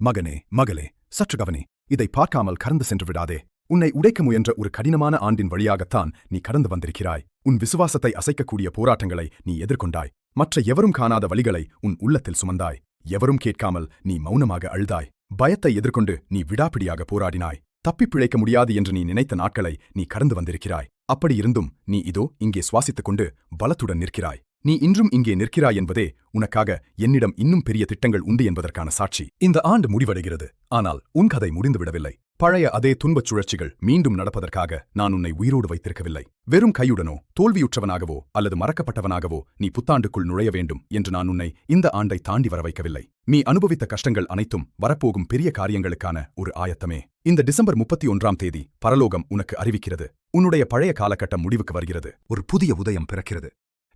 மகனே மகளே சற்று கவனி. இதை பார்க்காமல் கடந்து சென்று விடாதே. உன்னை உடைக்க முயன்ற ஒரு கடினமான ஆண்டின் வழியாகத்தான் நீ கடந்து வந்திருக்கிறாய். உன் விசுவாசத்தை அசைக்கக்கூடிய போராட்டங்களை நீ எதிர்கொண்டாய். மற்ற எவரும் காணாத வழிகளை உன் உள்ளத்தில் சுமந்தாய். எவரும் கேட்காமல் நீ மௌனமாக அழுதாய். பயத்தை எதிர்கொண்டு நீ விடாப்பிடியாக போராடினாய். தப்பிப் பிழைக்க முடியாது என்று நீ நினைத்த நாட்களை நீ கடந்து வந்திருக்கிறாய். அப்படியிருந்தும் நீ இதோ இங்கே சுவாசித்துக் கொண்டு பலத்துடன் நிற்கிறாய். நீ இன்றும் இங்கே நிற்கிறாய் என்பதே உனக்காக என்னிடம் இன்னும் பெரிய திட்டங்கள் உண்டு என்பதற்கான சாட்சி. இந்த ஆண்டு முடிவடைகிறது. ஆனால் உன் கதை முடிந்துவிடவில்லை. பழைய அதே துன்பச் சுழற்சிகள் மீண்டும் நடப்பதற்காக நான் உன்னை உயிரோடு வைத்திருக்கவில்லை. வெறும் கையுடனோ தோல்வியுற்றவனாகவோ அல்லது மறக்கப்பட்டவனாகவோ நீ புத்தாண்டுக்குள் நுழைய வேண்டும் என்று நான் உன்னை இந்த ஆண்டை தாண்டி வர வைக்கவில்லை நீ அனுபவித்த கஷ்டங்கள் அனைத்தும் வரப்போகும் பெரிய காரியங்களுக்கான ஒரு ஆயத்தமே. இந்த டிசம்பர் முப்பத்தி ஒன்றாம் தேதி பரலோகம் உனக்கு அறிவிக்கிறது. உன்னுடைய பழைய காலகட்டம் முடிவுக்கு வருகிறது. ஒரு புதிய உதயம் பிறக்கிறது.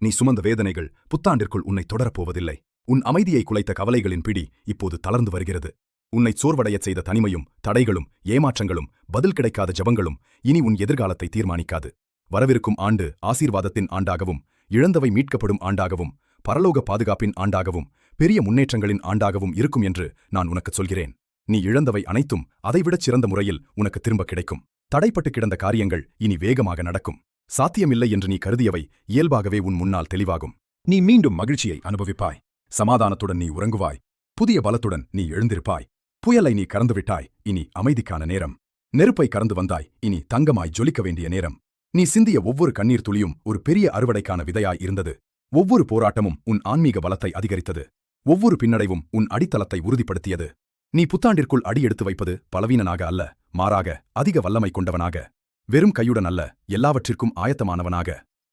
நீ சுமந்த வேதனைகள் புத்தாண்டிற்குள் உன்னை தொடரப்போவதில்லை. உன் அமைதியை குலைத்த கவலைகளின் பிடி இப்போது தளர்ந்து வருகிறது. உன்னை சோர்வடையச் செய்த தனிமையும் தடைகளும் ஏமாற்றங்களும் பதில் கிடைக்காத ஜபங்களும் இனி உன் எதிர்காலத்தை தீர்மானிக்காது. வரவிருக்கும் ஆண்டு ஆசீர்வாதத்தின் ஆண்டாகவும் இழந்தவை மீட்கப்படும் ஆண்டாகவும் பரலோக பாதுகாப்பின் ஆண்டாகவும் பெரிய முன்னேற்றங்களின் ஆண்டாகவும் இருக்கும் என்று நான் உனக்குச் சொல்கிறேன். நீ இழந்தவை அனைத்தும் அதைவிடச் சிறந்த முறையில் உனக்கு திரும்ப கிடைக்கும். தடைப்பட்டு கிடந்த காரியங்கள் இனி வேகமாக நடக்கும். சாத்தியமில்லை என்று நீ கருதியவை இயல்பாகவே உன் முன்னால் தெளிவாகும். நீ மீண்டும் மகிழ்ச்சியை அனுபவிப்பாய். சமாதானத்துடன் நீ உறங்குவாய். புதிய பலத்துடன் நீ எழுந்திருப்பாய். புயலை நீ கறந்துவிட்டாய் இனி அமைதிக்கான நேரம். நெருப்பை கறந்து வந்தாய். இனி தங்கமாய் ஜொலிக்க வேண்டிய நேரம். நீ சிந்திய ஒவ்வொரு கண்ணீர் துளியும் ஒரு பெரிய அறுவடைக்கான விதையாய் இருந்தது. ஒவ்வொரு போராட்டமும் உன் ஆன்மீக பலத்தை அதிகரித்தது. ஒவ்வொரு பின்னடைவும் உன் அடித்தளத்தை உறுதிப்படுத்தியது. நீ புத்தாண்டிற்குள் அடியெடுத்து வைப்பது பலவீனனாக அல்ல மாறாக அதிக வல்லமை கொண்டவனாக. வெறும் கையுடன் அல்ல எல்லாவற்றிற்கும் ஆயத்தமானவனாக.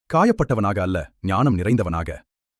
காயப்பட்டவனாக அல்ல ஞானம் நிறைந்தவனாக.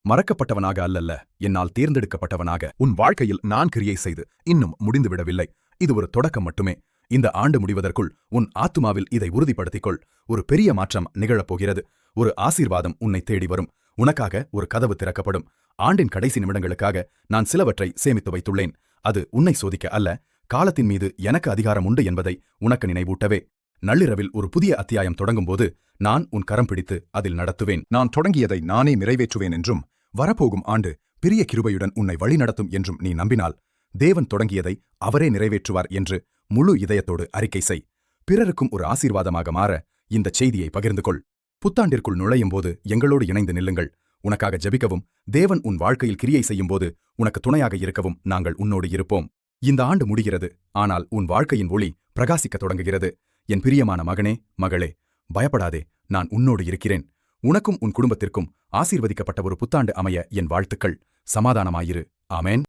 மறக்கப்பட்டவனாக அல்லல்ல என்னால் தேர்ந்தெடுக்கப்பட்டவனாக. உன் வாழ்க்கையில் நான் கிரியை செய்து இன்னும் முடிந்துவிடவில்லை. இது ஒரு தொடக்கம் மட்டுமே. இந்த ஆண்டு முடிவதற்குள் உன் ஆத்துமாவில் இதை உறுதிப்படுத்திக்கொள். ஒரு பெரிய மாற்றம் நிகழப்போகிறது. ஒரு ஆசீர்வாதம் உன்னை தேடி வரும். உனக்காக ஒரு கதவு திறக்கப்படும். ஆண்டின் கடைசி நிமிடங்களுக்காக நான் சிலவற்றை சேமித்து வைத்துள்ளேன். அது உன்னை சோதிக்க அல்ல காலத்தின் மீது எனக்கு அதிகாரம் உண்டு என்பதை உனக்கு நினைவூட்டவே. நள்ளிரவில் ஒரு புதிய அத்தியாயம் தொடங்கும்போது நான் உன் கரம் பிடித்து அதில் நடத்துவேன். நான் தொடங்கியதை நானே நிறைவேற்றுவேன் என்றும் வரப்போகும் ஆண்டு பெரிய கிருபையுடன் உன்னை வழிநடத்தும் என்றும் நீ நம்பினால் தேவன் தொடங்கியதை அவரே நிறைவேற்றுவார் என்று முழு இதயத்தோடு அறிக்கை செய். பிறருக்கும் ஒரு ஆசீர்வாதமாக மாற இந்த செய்தியை பகிர்ந்து கொள். புத்தாண்டிற்குள் நுழையும் போது எங்களோடு இணைந்து நில்லுங்கள். உனக்காக ஜெபிக்கவும் தேவன் உன் வாழ்க்கையில் கிரியை செய்யும்போது உனக்கு துணையாக இருக்கவும் நாங்கள் உன்னோடு இருப்போம். இந்த ஆண்டு முடிகிறது ஆனால் உன் வாழ்க்கையின் ஒளி பிரகாசிக்கத் தொடங்குகிறது. என் பிரியமான மகனே மகளே பயப்படாதே நான் உன்னோடு இருக்கிறேன். உனக்கும் உன் குடும்பத்திற்கும் ஆசீர்வதிக்கப்பட்ட ஒரு புத்தாண்டு அமைய என் வாழ்த்துக்கள். சமாதானமாயிரு. ஆமேன்.